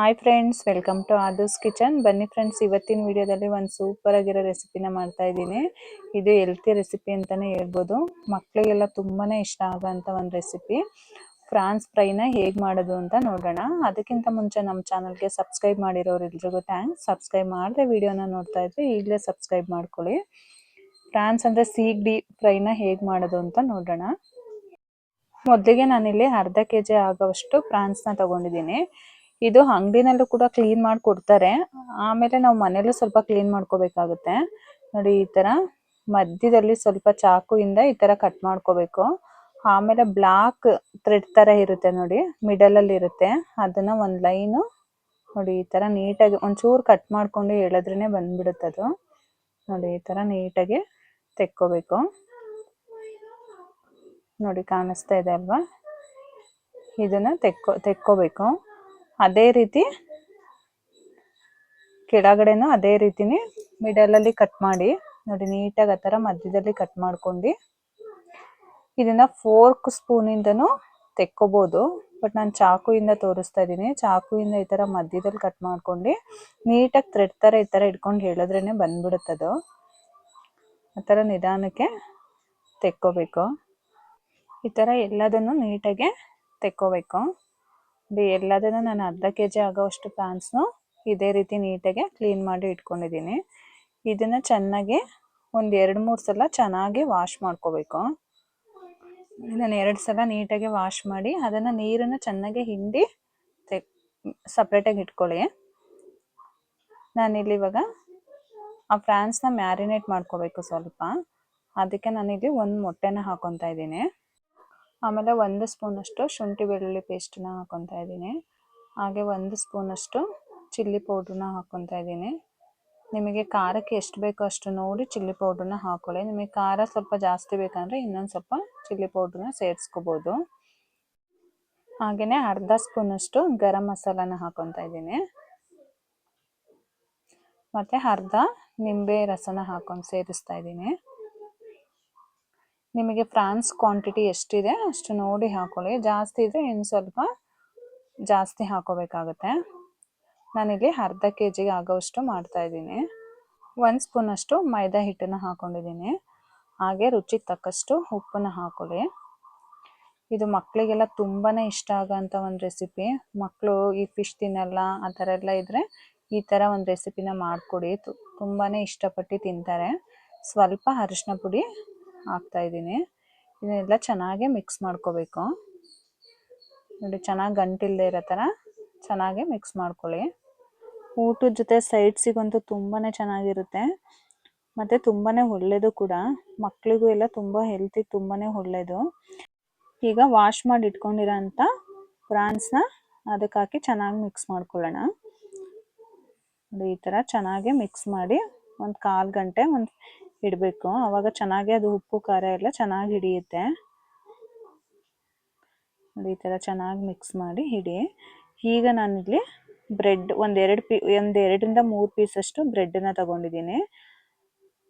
Hi friends welcome to ಆದರ್ಸ್ kitchen ಬನ್ನಿ friends ಇವತ್ತಿನ ವಿಡಿಯೋದಲ್ಲಿ ಒಂದು ಸೂಪರ್ ಆಗಿರೋ ರೆಸಿಪಿನ ಮಾಡ್ತಾ ಇದ್ದೀನಿ. ಇದು ಹೆಲ್ತಿ ರೆಸಿಪಿ ಅಂತಲೇ ಹೇಳ್ಬೋದು. ಮಕ್ಕಳಿಗೆಲ್ಲ ತುಂಬಾ ಇಷ್ಟ ಆಗೋಂಥ ಒಂದು ರೆಸಿಪಿ ಫ್ರಾನ್ಸ್ ಫ್ರೈನ ಹೇಗೆ ಮಾಡೋದು ಅಂತ ನೋಡೋಣ. ಅದಕ್ಕಿಂತ ಮುಂಚೆ ನಮ್ಮ ಚಾನಲ್ಗೆ ಸಬ್ಸ್ಕ್ರೈಬ್ ಮಾಡಿರೋರು ಎಲ್ರಿಗೂ ಥ್ಯಾಂಕ್ಸ್ ಸಬ್ಸ್ಕ್ರೈಬ್ ಮಾಡದೆ ವಿಡಿಯೋನ ನೋಡ್ತಾ ಇದ್ರೆ ಈಗಲೇ ಸಬ್ಸ್ಕ್ರೈಬ್ ಮಾಡ್ಕೊಳ್ಳಿ. ಫ್ರಾನ್ಸ್ ಅಂದರೆ ಸೀಗಡಿ ಫ್ರೈನ ಹೇಗೆ ಮಾಡೋದು ಅಂತ ನೋಡೋಣ. ಮೊದಲಿಗೆ ನಾನಿಲ್ಲಿ ಅರ್ಧ ಕೆ ಜಿ ಆಗೋವಷ್ಟು ಫ್ರಾನ್ಸ್ನ ತಗೊಂಡಿದ್ದೀನಿ. ಇದು ಅಂಗಡಿನಲ್ಲೂ ಕೂಡ ಕ್ಲೀನ್ ಮಾಡಿ ಕೊಡ್ತಾರೆ ಆಮೇಲೆ ನಾವು ಮನೇಲೂ ಸ್ವಲ್ಪ ಕ್ಲೀನ್ ಮಾಡ್ಕೋಬೇಕಾಗುತ್ತೆ. ನೋಡಿ ಈ ತರ ಮಧ್ಯದಲ್ಲಿ ಸ್ವಲ್ಪ ಚಾಕುಯಿಂದ ಈ ತರ ಕಟ್ ಮಾಡ್ಕೋಬೇಕು. ಆಮೇಲೆ ಬ್ಲಾಕ್ ಥ್ರೆಡ್ ತರ ಇರುತ್ತೆ ನೋಡಿ ಮಿಡಲ್ ಅಲ್ಲಿ ಇರುತ್ತೆ. ಅದನ್ನ ಒಂದ್ ಲೈನು ನೋಡಿ ಈ ತರ ನೀಟಾಗಿ ಒಂಚೂರು ಕಟ್ ಮಾಡ್ಕೊಂಡು ಎಳೆದ್ರೇನೆ ಬಂದ್ಬಿಡುತ್ತೆ ಅದು. ನೋಡಿ ಈ ತರ ನೀಟಾಗಿ ತೆಕ್ಕೋಬೇಕು. ನೋಡಿ ಕಾಣಿಸ್ತಾ ಇದೆ ಅಲ್ವಾ? ಇದನ್ನ ತೆಕ್ಕೋ, ತೆಕ್ಕೋಬೇಕು. ಅದೇ ರೀತಿ ಕೆಳಗಡೆನೂ ಅದೇ ರೀತಿನೇ ಮಿಡಲ್ ಅಲ್ಲಿ ಕಟ್ ಮಾಡಿ, ನೋಡಿ ನೀಟಾಗಿ ಆ ಥರ ಮಧ್ಯದಲ್ಲಿ ಕಟ್ ಮಾಡ್ಕೊಂಡು ಇದನ್ನ ಫೋರ್ಕ್ ಸ್ಪೂನಿಂದನೂ ತೆಕ್ಕೋಬೋದು. ಬಟ್ ನಾನು ಚಾಕುಯಿಂದ ತೋರಿಸ್ತಾ ಇದ್ದೀನಿ. ಚಾಕುಯಿಂದ ಈ ಥರ ಮಧ್ಯದಲ್ಲಿ ಕಟ್ ಮಾಡ್ಕೊಂಡು ನೀಟಾಗಿ ಥ್ರೆಡ್ ಥರ ಈ ಥರ ಇಟ್ಕೊಂಡು ಹೇಳಿದ್ರೇ ಬಂದ್ಬಿಡುತ್ತದು ಆ ಥರ ನಿಧಾನಕ್ಕೆ ತೆಕ್ಕೋಬೇಕು. ಈ ಥರ ಎಲ್ಲದನ್ನು ನೀಟಾಗೆ ತೆಕ್ಕೋಬೇಕು. ಎಲ್ಲದನ್ನು ನಾನು ಅರ್ಧ ಕೆ ಜಿ ಆಗೋವಷ್ಟು ಪ್ಯಾನ್ಸ್ನು ಇದೇ ರೀತಿ ನೀಟಾಗಿ ಕ್ಲೀನ್ ಮಾಡಿ ಇಟ್ಕೊಂಡಿದ್ದೀನಿ. ಇದನ್ನು ಚೆನ್ನಾಗಿ ಒಂದು ಎರಡು ಮೂರು ಸಲ ಚೆನ್ನಾಗಿ ವಾಶ್ ಮಾಡ್ಕೋಬೇಕು. ಇದನ್ನು ಎರಡು ಸಲ ನೀಟಾಗಿ ವಾಶ್ ಮಾಡಿ ಅದನ್ನು ನೀರನ್ನು ಚೆನ್ನಾಗಿ ಹಿಂಡಿ ತೆ ಸಪ್ರೇಟಾಗಿ ಇಟ್ಕೊಳ್ಳಿ. ನಾನಿಲ್ಲಿ ಇವಾಗ ಆ ಫ್ರಾನ್ಸ್ನ ಮ್ಯಾರಿನೇಟ್ ಮಾಡ್ಕೋಬೇಕು ಸ್ವಲ್ಪ. ಅದಕ್ಕೆ ನಾನಿಲ್ಲಿ ಒಂದು ಮೊಟ್ಟೆನ ಹಾಕೊತಾ ಇದ್ದೀನಿ. ಆಮೇಲೆ ಒಂದು ಸ್ಪೂನಷ್ಟು ಶುಂಠಿ ಬೆಳ್ಳುಳ್ಳಿ ಪೇಸ್ಟನ್ನ ಹಾಕೊತಾ ಇದ್ದೀನಿ. ಹಾಗೆ ಒಂದು ಸ್ಪೂನಷ್ಟು ಚಿಲ್ಲಿ ಪೌಡ್ರನ್ನ ಹಾಕೊತಾ ಇದ್ದೀನಿ. ನಿಮಗೆ ಖಾರಕ್ಕೆ ಎಷ್ಟು ಬೇಕೋ ಅಷ್ಟು ನೋಡಿ ಚಿಲ್ಲಿ ಪೌಡ್ರನ್ನ ಹಾಕೊಳ್ಳಿ. ನಿಮಗೆ ಖಾರ ಸ್ವಲ್ಪ ಜಾಸ್ತಿ ಬೇಕಂದರೆ ಇನ್ನೊಂದು ಸ್ವಲ್ಪ ಚಿಲ್ಲಿ ಪೌಡ್ರನ್ನ ಸೇರಿಸ್ಕೋಬೋದು. ಹಾಗೆಯೇ ಅರ್ಧ ಸ್ಪೂನಷ್ಟು ಗರಂ ಮಸಾಲಾನ ಹಾಕೊತಾ ಇದ್ದೀನಿ. ಮತ್ತು ಅರ್ಧ ನಿಂಬೆ ರಸನ ಹಾಕೊಂಡು ಸೇರಿಸ್ತಾ ಇದ್ದೀನಿ. ನಿಮಗೆ ಫ್ರಾನ್ಸ್ ಕ್ವಾಂಟಿಟಿ ಎಷ್ಟಿದೆ ಅಷ್ಟು ನೋಡಿ ಹಾಕೊಳ್ಳಿ. ಜಾಸ್ತಿ ಇದ್ರೆ ಇನ್ನು ಸ್ವಲ್ಪ ಜಾಸ್ತಿ ಹಾಕೋಬೇಕಾಗುತ್ತೆ. ನಾನಿಲ್ಲಿ ಅರ್ಧ ಕೆ ಜಿಗೆ ಆಗೋವಷ್ಟು ಮಾಡ್ತಾ ಇದ್ದೀನಿ. ಸ್ಪೂನ್ ಅಷ್ಟು ಮೈದಾ ಹಿಟ್ಟನ್ನು ಹಾಕೊಂಡಿದ್ದೀನಿ. ಹಾಗೆ ರುಚಿಗೆ ತಕ್ಕಷ್ಟು ಉಪ್ಪನ್ನು ಹಾಕೊಳ್ಳಿ. ಇದು ಮಕ್ಕಳಿಗೆಲ್ಲ ತುಂಬಾ ಇಷ್ಟ ಆಗೋಂಥ ಒಂದು ರೆಸಿಪಿ. ಮಕ್ಕಳು ಈ ಫಿಶ್ ತಿನ್ನಲ್ಲ, ಆ ಥರ ಎಲ್ಲ ಇದ್ದರೆ ಈ ಥರ ಒಂದು ರೆಸಿಪಿನ ಮಾಡಿಕೊಡಿ. ತುಂಬಾ ಇಷ್ಟಪಟ್ಟು ತಿಂತಾರೆ. ಸ್ವಲ್ಪ ಅರಿಶಿನ ಪುಡಿ ಹಾಕ್ತಾ ಇದ್ದೀನಿ. ಇದನ್ನೆಲ್ಲ ಚೆನ್ನಾಗಿ ಮಿಕ್ಸ್ ಮಾಡ್ಕೋಬೇಕು. ನೋಡಿ, ಚೆನ್ನಾಗಿ ಗಂಟಿಲ್ಲದೆ ಇರೋ ಥರ ಚೆನ್ನಾಗಿ ಮಿಕ್ಸ್ ಮಾಡ್ಕೊಳ್ಳಿ. ಊಟದ ಜೊತೆ ಸೈಡ್ಸಿಗಂತೂ ತುಂಬಾ ಚೆನ್ನಾಗಿರುತ್ತೆ. ಮತ್ತು ತುಂಬಾ ಒಳ್ಳೆಯದು ಕೂಡ. ಮಕ್ಕಳಿಗೂ ಎಲ್ಲ ತುಂಬ ಹೆಲ್ತಿ ತುಂಬಾ ಒಳ್ಳೆಯದು ಈಗ ವಾಶ್ ಮಾಡಿ ಇಟ್ಕೊಂಡಿರೋ ಅಂಥ ಪ್ರಾನ್ಸ್ನ ಅದಕ್ಕೆ ಹಾಕಿ ಚೆನ್ನಾಗಿ ಮಿಕ್ಸ್ ಮಾಡ್ಕೊಳ್ಳೋಣ. ನೋಡಿ, ಈ ಥರ ಚೆನ್ನಾಗಿ ಮಿಕ್ಸ್ ಮಾಡಿ ಒಂದು ಕಾಲು ಗಂಟೆ, ಒಂದು ಇಡಬೇಕು. ಅವಾಗ ಚೆನ್ನಾಗಿ ಅದು ಉಪ್ಪು, ಖಾರ ಎಲ್ಲ ಚೆನ್ನಾಗಿ ಹಿಡಿಯುತ್ತೆ. ಈ ಥರ ಚೆನ್ನಾಗಿ ಮಿಕ್ಸ್ ಮಾಡಿ ಹಿಡಿ. ಈಗ ನಾನಿಲ್ಲಿ ಬ್ರೆಡ್ ಒಂದೆರಡು ಪೀ ಒಂದು ಎರಡರಿಂದ ಮೂರು ಪೀಸಷ್ಟು ಬ್ರೆಡ್ಡನ್ನ ತಗೊಂಡಿದ್ದೀನಿ.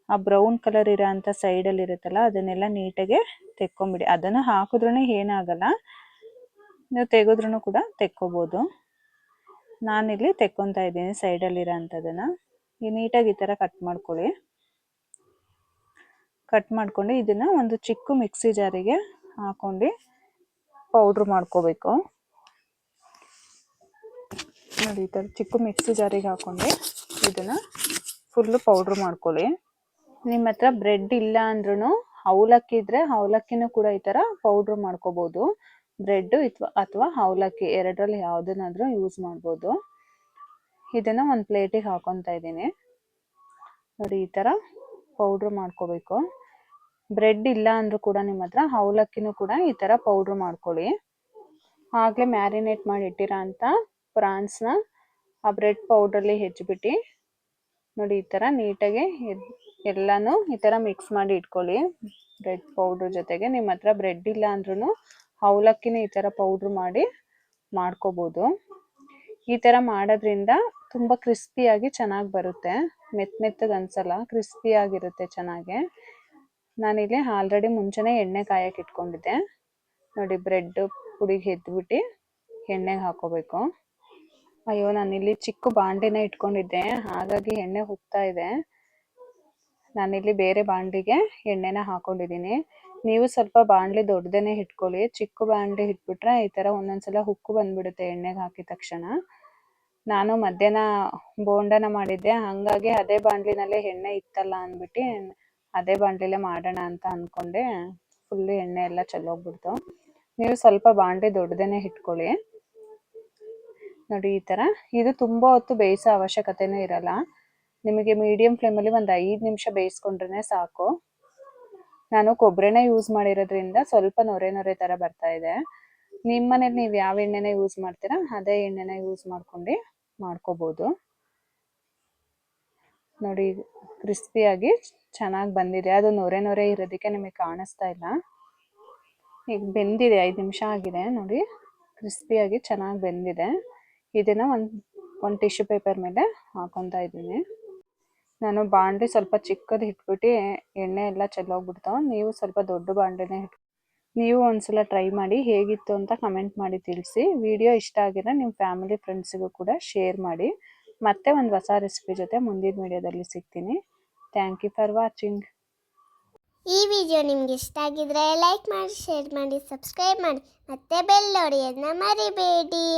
ಆ ಬ್ರೌನ್ ಕಲರ್ ಇರೋ ಅಂಥ ಸೈಡಲ್ಲಿ ಇರುತ್ತಲ್ಲ, ಅದನ್ನೆಲ್ಲ ನೀಟಾಗೆ ತೆಕ್ಕೊಂಬಿಡಿ. ಅದನ್ನು ಹಾಕಿದ್ರೂ ಏನಾಗಲ್ಲ. ನೀವು ತೆಗೆದ್ರೂ ಕೂಡ ತೆಕ್ಕೋಬೋದು. ನಾನಿಲ್ಲಿ ತೆಕ್ಕೊತಾ ಇದ್ದೀನಿ ಸೈಡಲ್ಲಿರೋ ಅಂಥದ್ದನ್ನು ಈ ನೀಟಾಗಿ ಈ ಥರ ಕಟ್ ಮಾಡ್ಕೊಳ್ಳಿ. ಕಟ್ ಮಾಡ್ಕೊಂಡು ಇದನ್ನ ಒಂದು ಚಿಕ್ಕ ಮಿಕ್ಸಿ ಜಾರಿಗೆ ಹಾಕೊಂಡು ಪೌಡ್ರ್ ಮಾಡ್ಕೋಬೇಕು. ನೋಡಿ, ಈ ಥರ ಚಿಕ್ಕ ಮಿಕ್ಸಿ ಜಾರಿಗೆ ಹಾಕೊಂಡು ಇದನ್ನು ಫುಲ್ಲು ಪೌಡ್ರ್ ಮಾಡ್ಕೊಳ್ಳಿ. ನಿಮ್ಮ ಹತ್ರ ಬ್ರೆಡ್ ಇಲ್ಲ ಅಂದ್ರೂ ಅವಲಕ್ಕಿ ಇದ್ರೆ ಅವಲಕ್ಕಿನೂ ಕೂಡ ಈ ಥರ ಪೌಡ್ರ್ ಮಾಡ್ಕೋಬೋದು. ಬ್ರೆಡ್ ಇತ್ವ, ಅಥವಾ ಅವಲಕ್ಕಿ ಎರಡರಲ್ಲಿ ಯಾವುದನ್ನಾದರೂ ಯೂಸ್ ಮಾಡ್ಬೋದು. ಇದನ್ನು ಒಂದು ಪ್ಲೇಟಿಗೆ ಹಾಕೊತಾ ಇದ್ದೀನಿ. ನೋಡಿ, ಈ ಥರ ಪೌಡ್ರ್ ಮಾಡ್ಕೋಬೇಕು. ಬ್ರೆಡ್ ಇಲ್ಲ ಅಂದ್ರೂ ಕೂಡ ನಿಮ್ಮ ಹತ್ರ ಅವಲಕ್ಕಿನೂ ಕೂಡ ಈ ಥರ ಪೌಡ್ರ್ ಮಾಡ್ಕೊಳ್ಳಿ. ಆಗಲೇ ಮ್ಯಾರಿನೇಟ್ ಮಾಡಿ ಇಟ್ಟಿರೋ ಅಂಥ ಪ್ರಾನ್ಸ್ನ ಆ ಬ್ರೆಡ್ ಪೌಡ್ರಲ್ಲಿ ಹೆಚ್ಚಿಬಿಟ್ಟು ನೋಡಿ ಈ ಥರ ನೀಟಾಗಿ ಎಲ್ಲನೂ ಈ ಥರ ಮಿಕ್ಸ್ ಮಾಡಿ ಇಟ್ಕೊಳ್ಳಿ. ಬ್ರೆಡ್ ಪೌಡ್ರ್ ಜೊತೆಗೆ ನಿಮ್ಮ ಹತ್ರ ಬ್ರೆಡ್ ಇಲ್ಲ ಅಂದ್ರೂ ಅವಲಕ್ಕಿನ ಈ ಥರ ಪೌಡ್ರ್ ಮಾಡಿ ಮಾಡ್ಕೋಬಹುದು ಈ ಥರ ಮಾಡೋದ್ರಿಂದ ತುಂಬ ಕ್ರಿಸ್ಪಿಯಾಗಿ ಚೆನ್ನಾಗಿ ಬರುತ್ತೆ. ಮೆತ್ತ ಮೆತ್ತಗೆ ಅನ್ಸಲ್ಲ ಕ್ರಿಸ್ಪಿಯಾಗಿರುತ್ತೆ ಚೆನ್ನಾಗಿ. ನಾನಿಲ್ಲಿ ಆಲ್ರೆಡಿ ಮುಂಚೆನೇ ಎಣ್ಣೆ ಕಾಯಕ್ಕೆ ಇಟ್ಕೊಂಡಿದ್ದೆ. ನೋಡಿ, ಬ್ರೆಡ್ ಪುಡಿಗೆ ಎದ್ಬಿಟ್ಟು ಎಣ್ಣೆಗೆ ಹಾಕೋಬೇಕು. ಅಯ್ಯೋ, ನಾನಿಲ್ಲಿ ಚಿಕ್ಕ ಬಾಂಡಿನ ಇಟ್ಕೊಂಡಿದ್ದೆ. ಹಾಗಾಗಿ ಎಣ್ಣೆ ಹೋಗ್ತಾ ಇದೆ. ನಾನಿಲ್ಲಿ ಬೇರೆ ಬಾಂಡಿಗೆ ಎಣ್ಣೆನ ಹಾಕೊಂಡಿದ್ದೀನಿ. ನೀವು ಸ್ವಲ್ಪ ಬಾಂಡ್ಲಿ ದೊಡ್ಡದೇನೆ ಇಟ್ಕೊಳ್ಳಿ. ಚಿಕ್ಕ ಬಾಂಡ್ಲಿ ಇಟ್ಬಿಟ್ರೆ ಈ ತರ ಒಂದೊಂದ್ಸಲ ಹುಕ್ಕು ಬಂದ್ಬಿಡುತ್ತೆ ಎಣ್ಣೆಗೆ ಹಾಕಿದ ತಕ್ಷಣ. ನಾನು ಮಧ್ಯಾಹ್ನ ಬೋಂಡನ ಮಾಡಿದ್ದೆ. ಹಾಗಾಗಿ ಅದೇ ಬಾಂಡ್ಲಿನಲ್ಲೇ ಎಣ್ಣೆ ಇತ್ತಲ್ಲ ಅಂದ್ಬಿಟ್ಟು ಅದೇ ಬಾಂಡ್ಲಿಲೇ ಮಾಡೋಣ ಅಂತ ಅನ್ಕೊಂಡೆ. ಫುಲ್ ಎಣ್ಣೆ ಎಲ್ಲ ಚೆಲ್ಲೋಗ್ಬಿಡ್ತು. ನೀವು ಸ್ವಲ್ಪ ಬಾಂಡ್ಲಿ ದೊಡ್ಡದೇನೆ ಇಟ್ಕೊಳ್ಳಿ. ನೋಡಿ ಈ ತರ. ಇದು ತುಂಬಾ ಹೊತ್ತು ಬೇಯಿಸೋ ಅವಶ್ಯಕತೆನೂ ಇರಲ್ಲ. ನಿಮಗೆ ಮೀಡಿಯಂ ಫ್ಲೇಮಲ್ಲಿ ಒಂದು ಐದು ನಿಮಿಷ ಬೇಯಿಸ್ಕೊಂಡ್ರೆ ಸಾಕು. ನಾನು ಕೊಬ್ಬರಿನೇ ಯೂಸ್ ಮಾಡಿರೋದ್ರಿಂದ ಸ್ವಲ್ಪ ನೊರೆ ನೊರೆ ತರ ಬರ್ತಾ ಇದೆ. ನಿಮ್ಮ ಮನೇಲಿ ನೀವು ಯಾವ ಎಣ್ಣೆನ ಯೂಸ್ ಮಾಡ್ತೀರಾ, ಅದೇ ಎಣ್ಣೆನ ಯೂಸ್ ಮಾಡ್ಕೊಂಡು ಮಾಡ್ಕೋಬಹುದು ನೋಡಿ, ಕ್ರಿಸ್ಪಿಯಾಗಿ ಚೆನ್ನಾಗಿ ಬಂದಿದೆ. ಅದು ನೊರೆ ನೊರೆ ಇರೋದಕ್ಕೆ ನಿಮಗೆ ಕಾಣಿಸ್ತಾ ಇಲ್ಲ. ಈಗ ಬೆಂದಿದೆ, ಐದು ನಿಮಿಷ ಆಗಿದೆ. ನೋಡಿ, ಕ್ರಿಸ್ಪಿಯಾಗಿ ಚೆನ್ನಾಗಿ ಬೆಂದಿದೆ. ಇದನ್ನ ಒಂದು ಒಂದು ಟಿಶ್ಯೂ ಪೇಪರ್ ಮೇಲೆ ಹಾಕೊತಾ ಇದ್ದೀನಿ. ನಾನು ಬಾಂಡ್ಲಿ ಸ್ವಲ್ಪ ಚಿಕ್ಕದು ಇಟ್ಬಿಟ್ಟು ಎಣ್ಣೆ ಎಲ್ಲ ಚೆಲ್ಲೋಗ್ಬಿಡ್ತಾವ ನೀವು ಸ್ವಲ್ಪ ದೊಡ್ಡ ಬಾಂಡ್ಲಿನೇ ಇಟ್ ನೀವು ಒಂದ್ಸಲ ಟ್ರೈ ಮಾಡಿ ಹೇಗಿತ್ತು ಅಂತ ಕಮೆಂಟ್ ಮಾಡಿ ತಿಳಿಸಿ. ವಿಡಿಯೋ ಇಷ್ಟ ಆಗಿದ್ರೆ ನಿಮ್ಮ ಫ್ಯಾಮಿಲಿ, ಫ್ರೆಂಡ್ಸಿಗೂ ಕೂಡ ಶೇರ್ ಮಾಡಿ. ಮತ್ತೆ ಒಂದು ಹೊಸ ರೆಸಿಪಿ ಜೊತೆ ಮುಂದಿನ ವಿಡಿಯೋದಲ್ಲಿ ಸಿಗ್ತೀನಿ. ಥ್ಯಾಂಕ್ ಯು ಫಾರ್ ವಾಚಿಂಗ್ ಈ ವಿಡಿಯೋ ನಿಮ್ಗೆ ಇಷ್ಟ ಆಗಿದ್ರೆ ಲೈಕ್ ಮಾಡಿ ಶೇರ್ ಮಾಡಿ ಸಬ್ಸ್ಕ್ರೈಬ್ ಮಾಡಿ. ಮತ್ತೆ ಬೆಲ್ ಹೊಡೆಯೋದನ್ನ ಮರಿಬೇಡಿ.